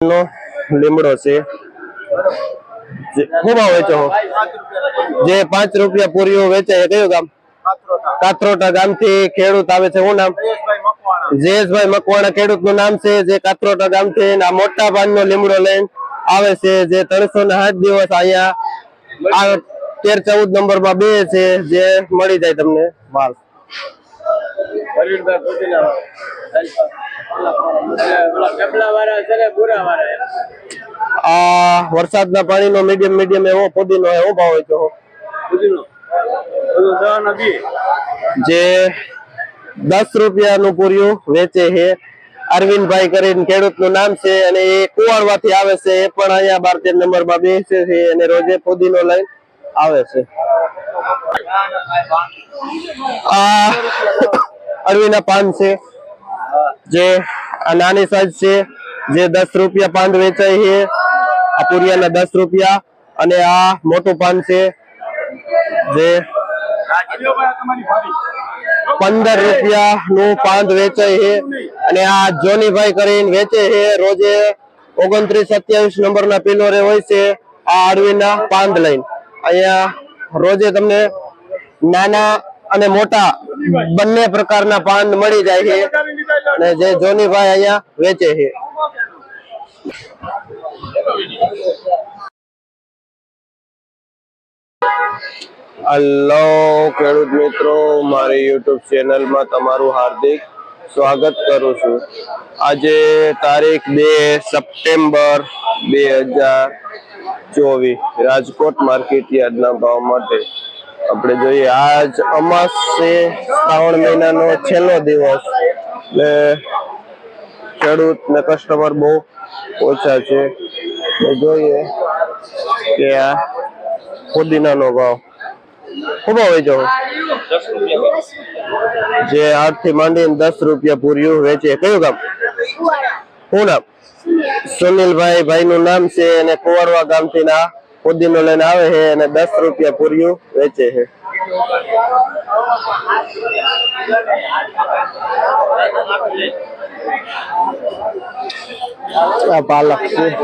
નો લીમડો છે. ભાવ વેચો જે પાંચ રૂપિયા પૂરીઓ વેચે એ કયું ગામ? કાત્રોટા ગામથી ખેડૂત આવે છે, શું નામ? જયેશભાઈ મકવાણા ખેડૂતનું નામ છે, જે કાત્રોટા ગામથી મોટા પાનનો લીમડો લઈને આવે છે, જે ત્રણસો ને સાત દિવસ અહીંયા આ તેર ચૌદ નંબરમાં બે છે, જે મળી જાય તમને માલ. આ વરસાદના પાણીનો મીડિયમ મીડિયમ એવો પુદીનો એવો ભાવ હોય તો. જે દસ રૂપિયાનું પૂર્યું વેચે છે. અરવિંદભાઈ કરીને ખેડૂતનું નામ છે અને એ કુવાડવાથી આવે છે. એ પણ અહીંયા બાર તેર નંબરમાં બેસે છે અને રોજે પુદીનો લઈને આવે છે. આ અરવિંદના પાન છે. જે નાની સાઈઝ છે, જે દસ રૂપિયા પાન વેચાય છે, આ પુરિયાના દસ રૂપિયા અને આ મોટું પાન છે, જે પંદર રૂપિયા નું પાંદ વેચાય છે અને આ જોનીભાઈ કરીને વેચે છે, રોજે ઓગણત્રીસ સત્યાવીસ નંબર ના પિલોરે હોય છે આ અરવીના પાંદ લઈને. અહીંયા રોજે તમને નાના અને મોટા બંને પ્રકારના પાન મળી જાય છે અને જે જોનીભાઈ અહીંયા વેચે છે. હલો ખેડૂત મિત્રો મારી યુટ્યુબ ચેનલમાં તમારું હાર્દિક સ્વાગત કરું છું. આજે તારીખ બે સપ્ટેમ્બર બે હજાર ચોવીસ રાજકોટ માર્કેટ યાર્ડના ભાવ માટે. આપણે જોઈએ આજ અમાસ છે શ્રાવણ મહિનાનો છેલ્લો દિવસ. એટલે ખેડૂત ને કસ્ટમર બહુ ઓછા છે. જોઈએ કે આ પુદીનાનો ભાવ. ખૂબ હોય વેચો જે આઠથી માંડીને દસ રૂપિયા પૂર્યું વેચે. કયું ગામ? શું નામ? સુનિલભાઈ ભાઈ નું નામ છે અને કુંવરવા ગામથી ના પુદીનો લઈને આવે છે અને દસ રૂપિયા પૂર્યું વેચે છે. પાલક શું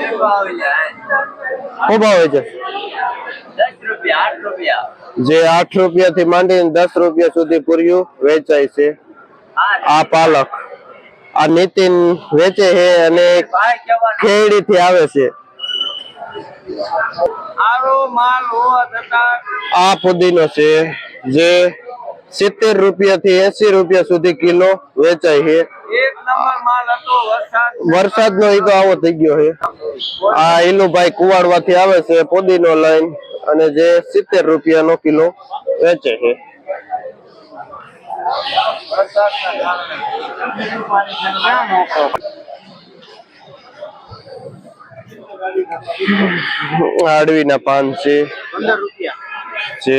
ભાવ છે? જે આઠ રૂપિયા થી માંડીને દસ રૂપિયા સુધી પૂર્યું વેચાય છે. આ પાલક. આ નીતિન વેચે છે અને ખેડી થી આવે છે. આ પુદીનો છે જે સિત્તેર રૂપિયા થી એસી રૂપિયા સુધી કિલો વેચાય છે. વરસાદ. નો તો આવો થઈ ગયો છે. આ ઈલુભાઈ કુવાડવા થી આવે છે પુદીનો લઈને અને જે સિત્તેર રૂપિયા નો કિલો વેચે છે. આડવીના પાન છે જે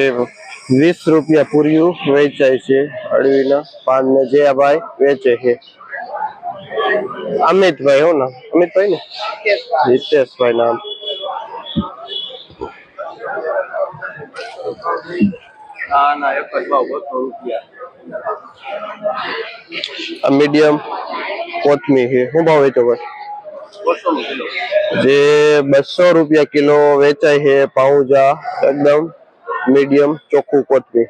વીસ રૂપિયા પૂર્યું વેચાય છે અળવીના પાન ને જે આ ભાઈ વેચે છે. અમિતભાઈ હો ને અમિતભાઈ ને? હિતેશભાઈ. નામ. મીડિયમ કોથમી છે. શું ભાવ વેચો ભાઈ? જે બસો રૂપિયા કિલો વેચાય છે પાઉજા, એકદમ મીડિયમ ચોખ્ખું કોથમી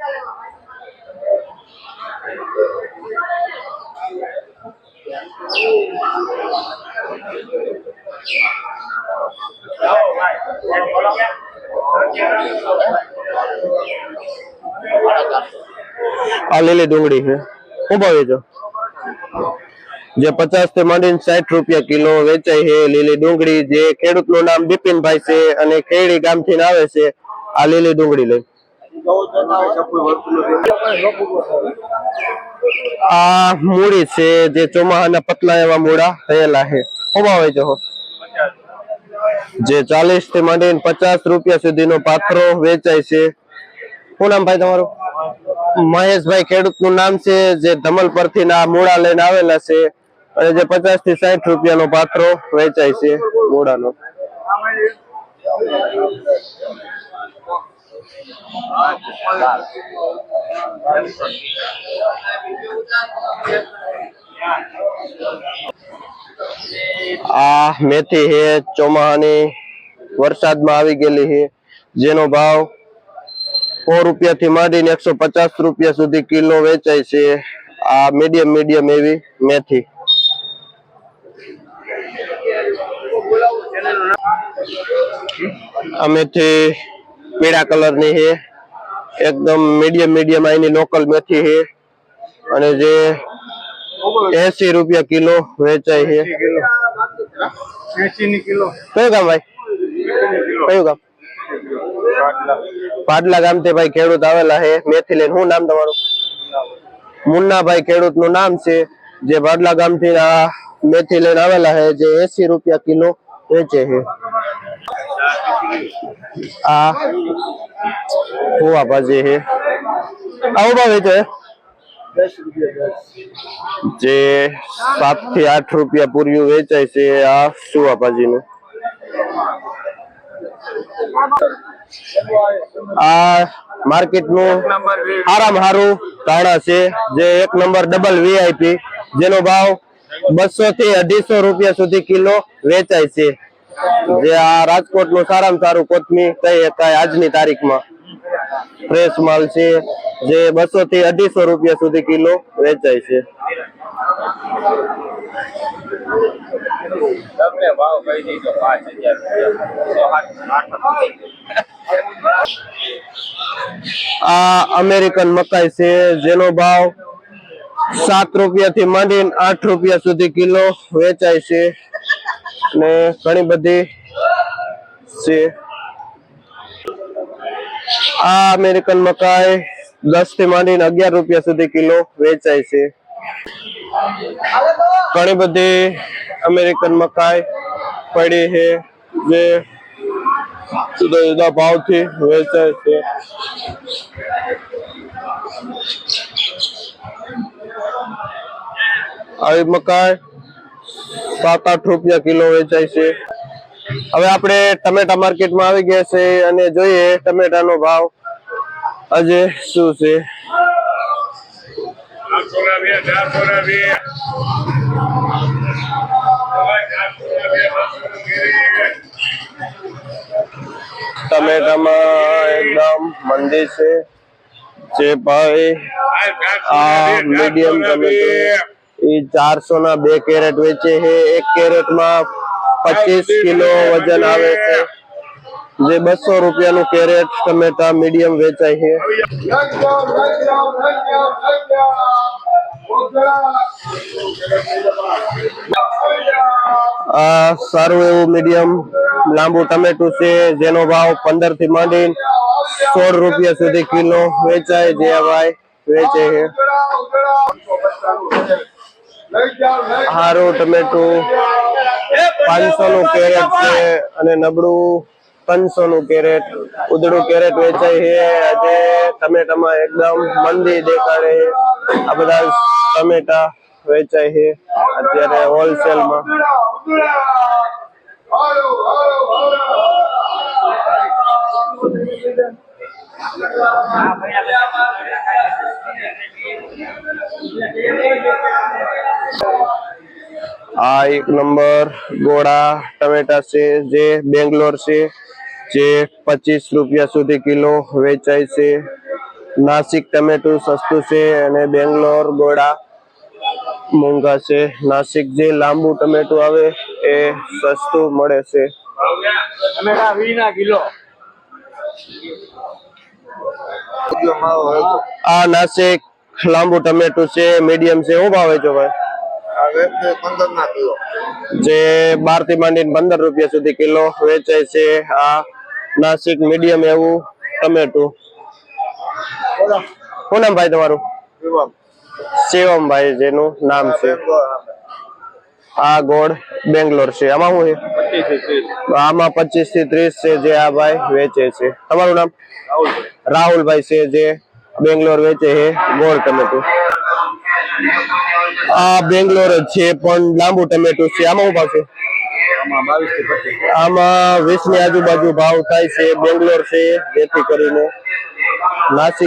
આ લીલી ડુંગળી છે. શું વેચો જે પચાસથી માંડીને સાઠ રૂપિયા કિલો વેચાય છે. લીલી ડુંગળી જે ખેડૂતનું નામ બિપિનભાઈ છે અને ખેડી ગામથી આવે છે, આ લીલી ડુંગળી લઈ. આ મૂળી છે જે ચોમાહાના પતલા એવા મૂળા થયેલા છે. શું જો જે ચાલીસથી માંડીને પચાસ રૂપિયા સુધીનો પાથરો વેચાય છે. શું નામ ભાઈ તમારું? મહેશભાઈ ખેડૂતનું નામ છે, જે ધમલ પરથી ના મૂળા લઈને આવેલા છે. અને જે પચાસથી સાઠ રૂપિયાનો પાથરો વેચાય છે મૂળાનો આ મેથી હે, ચોમાહાની વરસાદમાં આવી ગયેલી છે જેનો ભાવ સો રૂપિયા થી માંડીને એકસો પચાસ રૂપિયા સુધી કિલો વેચાય છે. આ મીડિયમ મીડિયમ એવી મેથી. આ મેથી પીળા કલરની છે એકદમ મીડિયમ મીડિયમ એની લોકલ મેથી છે અને જે એસી રૂપિયા કિલો વેચાય છે. કયું ગામ ભાઈ? કયું ગામ? પાટલા ગામથી ભાઈ ખેડૂત આવેલા છે મેથી લઈને. શું નામ તમારું? મુન્નાભાઈ ખેડૂતનું નામ છે જે પાટલા ગામથી આ મેથી લઈને આવેલા છે જે એસી રૂપિયા કિલો વેચે છે. આ હોવા ભાજી છે આવું ભાવ વેચે જે સાતથી આઠ રૂપિયા પૂર્યું વેચાય છે, આ શું ભાજી નું આ માર્કેટનું સારામાં સારું તાણા છે, જે એક નંબર ડબલ વીઆઈપી, જેનો ભાવ બસો થી અઢીસો રૂપિયા સુધી કિલો વેચાય છે. જે આ રાજકોટનું સારામાં સારું કોથમી કહી શકાય આજની તારીખમાં ફ્રેશ માલ છે. જે બસો થી અઢીસો રૂપિયા સુધી કિલો વેચાય છે. તમને ભાવ કહી દીધો પાંચ હજાર આ અમેરિકન મકાઈ છે જેનો ભાવ સાત રૂપિયા થી માંડીને આઠ રૂપિયા સુધી કિલો વેચાય છે. ને ઘણી બધી છે આ અમેરિકન મકાઈ દસથી માંડીને અગિયાર રૂપિયા સુધી કિલો વેચાય છે. ઘણી બધી અમેરિકન મકાઈ પડી છે જે જુદા જુદા ભાવથી વેચાય છે. આવી મકાઈ સાત આઠ રૂપિયા કિલો વેચાય છે. હવે આપણે ટમેટા માર્કેટમાં આવી ગયા છે અને જોઈએ ટમેટાનો ભાવ. આજે શું છે? ટમેટામાં એકદમ મંદી છે. જે ભાઈ આ મીડિયમ ટમેટો. એ ચારસો ના બે કેરેટ વેચે છે. એક કેરેટમાં પચીસ કિલો વજન આવે છે. જે બસો રૂપિયા નું કેરેટ ટમેટા મીડિયમ વેચાય છે. આ સારું એવું મીડિયમ લાંબુ ટમેટું છે, જેનો ભાવ પંદરથી માંડીને સોળ રૂપિયા સુધી કિલો વેચાય, જે ભાઈ વેચે છે. હારું, ટમેટું પાંચસો નું કેરેટ છે અને નબળું ત્રણસો નું કેરેટ. ઉદડું કેરેટ વેચાય છે. આજે ટમેટામાં એકદમ મંદી દેખાડે આ બધા ટમેટા વેચાય છે અત્યારે હોલસેલમાં. આ એક નંબર ગોળા ટમેટા છે જે બેંગ્લોર છે જે પચીસ રૂપિયા સુધી કિલો વેચાય છે. નાસિક ટમેટું સસ્તું છે અને બેંગ્લોર ગોળા મોંઘા છે. નાસિક જે લાંબુ ટમેટું આવે એ સસ્તું મળે છે. આ નાસિક લાંબુ ટમેટું છે મીડિયમ છે. શું ભાવે છો ભાઈ? જે બારથી માંડીને પંદર રૂપિયા સુધી કિલો વેચાય છે. આ નાસિક મીડિયમ એવું ટમેટું. શું નામ ભાઈ તમારું? શિવમભાઈ જેનું નામ છે. આ ગોળ બેંગ્લોર છે. આમાં શું છે? આમાં પચીસથી ત્રીસ છે જે આ ભાઈ વેચે છે. તમારું નામ? રાહુલભાઈ છે જે બેંગ્લોર વેચે છે ગોળ ટમેટું. આ બેંગ્લોર જ છે પણ લાંબુ ટમેટું છે. આમાં ઊભા છે? આમાં વીસની આજુબાજુ ભાવ થાય છે બેંગ્લોર છે જેથી કરીને નાસિક